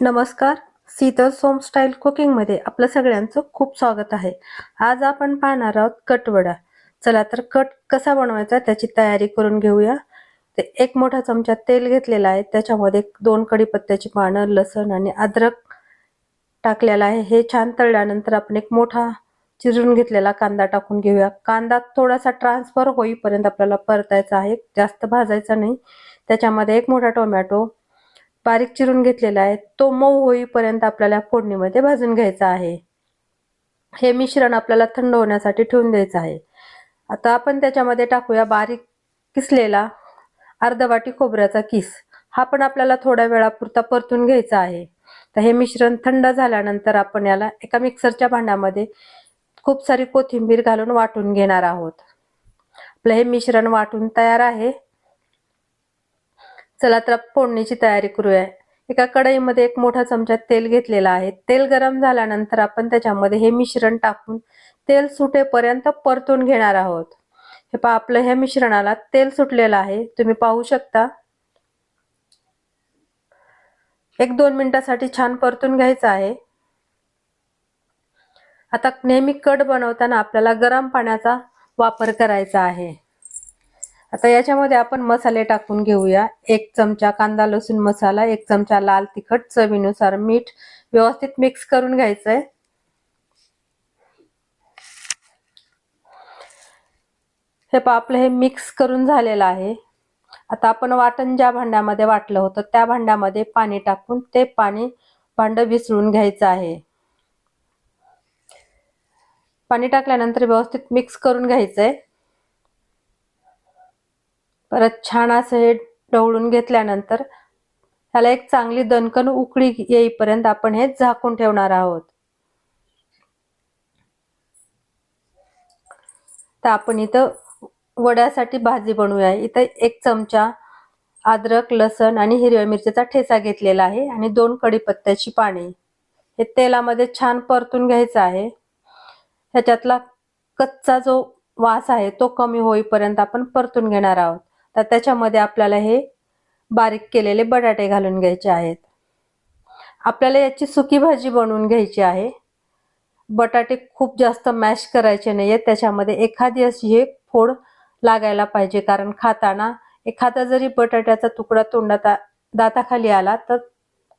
नमस्कार. सीतल सोम स्टाईल कुकिंगमध्ये आपलं सगळ्यांचं खूप स्वागत आहे. आज आपण पाहणार आहोत कटवडा चला तर कट कसा बनवायचा त्याची तयारी करून घेऊया. ते एक मोठा चमचा तेल घेतलेला आहे. त्याच्यामध्ये दोन कढीपत्त्याची पानं लसण आणि अद्रक टाकलेला आहे. हे छान तळल्यानंतर आपण एक मोठा चिरून घेतलेला कांदा टाकून घेऊया. कांदा थोडासा ट्रान्सफर होईपर्यंत आपल्याला परतायचा आहे. जास्त भाजायचा नाही. त्याच्यामध्ये एक मोठा टोमॅटो बारीक चिरून घेतलेला आहे. तो मऊ होईपर्यंत आपल्याला फोडणीमध्ये भाजून घ्यायचा आहे. हे मिश्रण आपल्याला थंड होण्यासाठी ठेवून द्यायचं आहे. आता आपण त्याच्यामध्ये टाकूया बारीक किसलेला अर्धवाटी खोबऱ्याचा किस. हा पण आपल्याला थोड्या वेळापुरता परतून घ्यायचा आहे. तर हे मिश्रण थंड झाल्यानंतर आपण याला एका मिक्सरच्या भांड्यामध्ये खूप सारी कोथिंबीर घालून वाटून घेणार आहोत. आपलं हे मिश्रण वाटून तयार आहे. चला तर फोडणीची तयारी करूया. एका कढईमध्ये एक मोठा चमचा तेल घेतलेला आहे. तेल गरम झाल्यानंतर आपण त्याच्यामध्ये हे मिश्रण टाकून तेल सुटेपर्यंत परतून घेणार आहोत. हे पहा आपलं ह्या मिश्रणाला तेल सुटलेलं आहे. तुम्ही पाहू शकता. एक दोन मिनिटासाठी छान परतून घ्यायचं आहे. आता नेहमी कट बनवताना आपल्याला गरम पाण्याचा वापर करायचा आहे. आता याच्यामध्ये आपण मसाले टाकून घेऊया. एक चमचा कांदा लसूण मसाला एक चमचा लाल तिखट चवीनुसार मीठ व्यवस्थित मिक्स करून घ्यायचंय. हे पा आपलं हे मिक्स करून झालेलं आहे. आता आपण वाटण ज्या भांड्यामध्ये वाटलं होतं त्या भांड्यामध्ये पाणी टाकून ते पाणी भांड विसळून घ्यायचं आहे. पाणी टाकल्यानंतर व्यवस्थित मिक्स करून घ्यायचंय. परत छान असं हे ढवळून घेतल्यानंतर ह्याला एक चांगली दणकण उकळी येईपर्यंत आपण हे झाकून ठेवणार आहोत. तर आपण इथं वड्यासाठी भाजी बनवूया. इथं एक चमचा अद्रक लसण आणि हिरव्या मिरचीचा ठेचा घेतलेला आहे आणि दोन कढीपत्त्याची पाने. हे तेलामध्ये छान परतून घ्यायचं आहे. ह्याच्यातला कच्चा जो वास आहे तो कमी होईपर्यंत आपण परतून घेणार आहोत. तर त्याच्यामध्ये आपल्याला हे बारीक केलेले बटाटे घालून घ्यायचे आहेत. आपल्याला याची सुकी भाजी बनवून घ्यायची आहे. बटाटे खूप जास्त मॅश करायचे नाही आहेत त्याच्यामध्ये एखादी अशी हे फोड लागायला पाहिजे. कारण खाताना एखादा जरी बटाट्याचा तुकडा तोंडात दाताखाली आला तर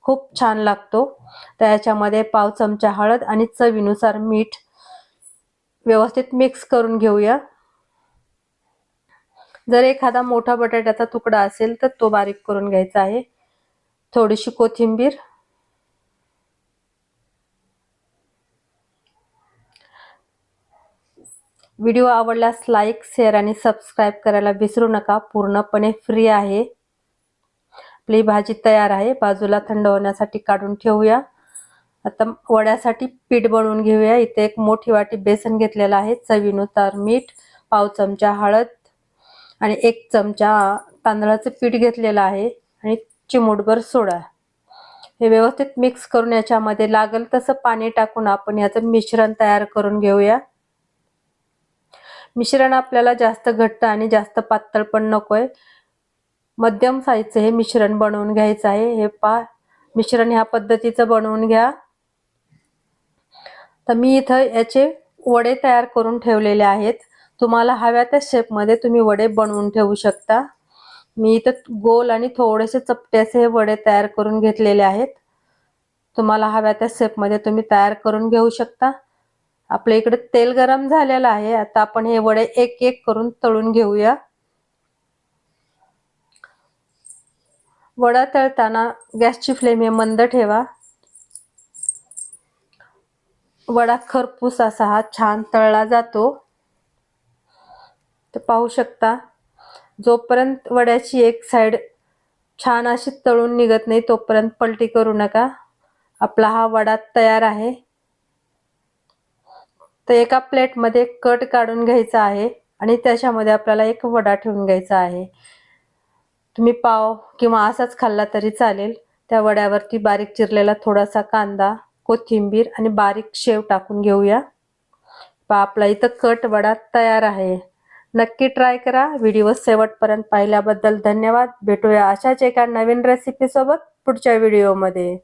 खूप छान लागतो. तर याच्यामध्ये पाव चमचा हळद आणि चवीनुसार मीठ व्यवस्थित मिक्स करून घेऊया. जर एखादा मोठा बटाट्याचा तुकडा असेल तर तो बारीक करून घ्यायचा आहे. थोडीशी कोथिंबीर. व्हिडिओ आवडल्यास लाईक शेअर आणि सबस्क्राईब करायला विसरू नका. पूर्णपणे फ्री आहे. आपली भाजी तयार आहे. बाजूला थंड होण्यासाठी काढून ठेवूया. आता वड्यासाठी पीठ बनवून घेऊया. इथे एक मोठी वाटी बेसन घेतलेलं आहे. चवीनुसार मीठ पाव चमचा हळद आणि एक चमचा तांदळाचं पीठ घेतलेलं आहे आणि चिमूटभर सोडा. हे व्यवस्थित मिक्स करून याच्यामध्ये लागल तसं पाणी टाकून आपण याचं मिश्रण तयार करून घेऊया. मिश्रण आपल्याला जास्त घट्ट आणि जास्त पातळ पण नकोय. मध्यम साईजचं हे मिश्रण बनवून घ्यायचं आहे. हे पा मिश्रण ह्या पद्धतीचं बनवून घ्या. तर मी इथं याचे वडे तयार करून ठेवलेले आहेत. तुम्हाला हव्या त्या शेपमध्ये तुम्ही वडे बनवून ठेवू शकता. मी इथं गोल आणि थोडेसे चपटे असे हे वडे तयार करून घेतलेले आहेत. तुम्हाला हव्या त्या शेपमध्ये तुम्ही तयार करून घेऊ शकता. आपल्या इकडे तेल गरम झालेलं आहे. आता आपण हे वडे एक एक करून तळून घेऊया. वडा तळताना गॅसची फ्लेम हे मंद ठेवा. वडा खरपूस असा हा छान तळला जातो. तर पाहू शकता जोपर्यंत वड्याची एक साईड छान अशी तळून निघत नाही तोपर्यंत पलटी करू नका. आपला हा वडा तयार आहे. तर एका प्लेटमध्ये कट काढून घ्यायचा आहे आणि त्याच्यामध्ये आपल्याला एक वडा ठेवून घ्यायचा आहे. तुम्ही पाव किंवा असाच खाल्ला तरी चालेल. त्या वड्यावरती बारीक चिरलेला थोडासा कांदा कोथिंबीर आणि बारीक शेव टाकून घेऊया. पा आपला इथं कट वडा तयार आहे. नक्की ट्राय करा. व्हिडिओ शेवटपर्यंत पाहिल्याबद्दल धन्यवाद. भेटूया अशाच एका नवीन रेसिपीसोबत पुढच्या व्हिडिओमध्ये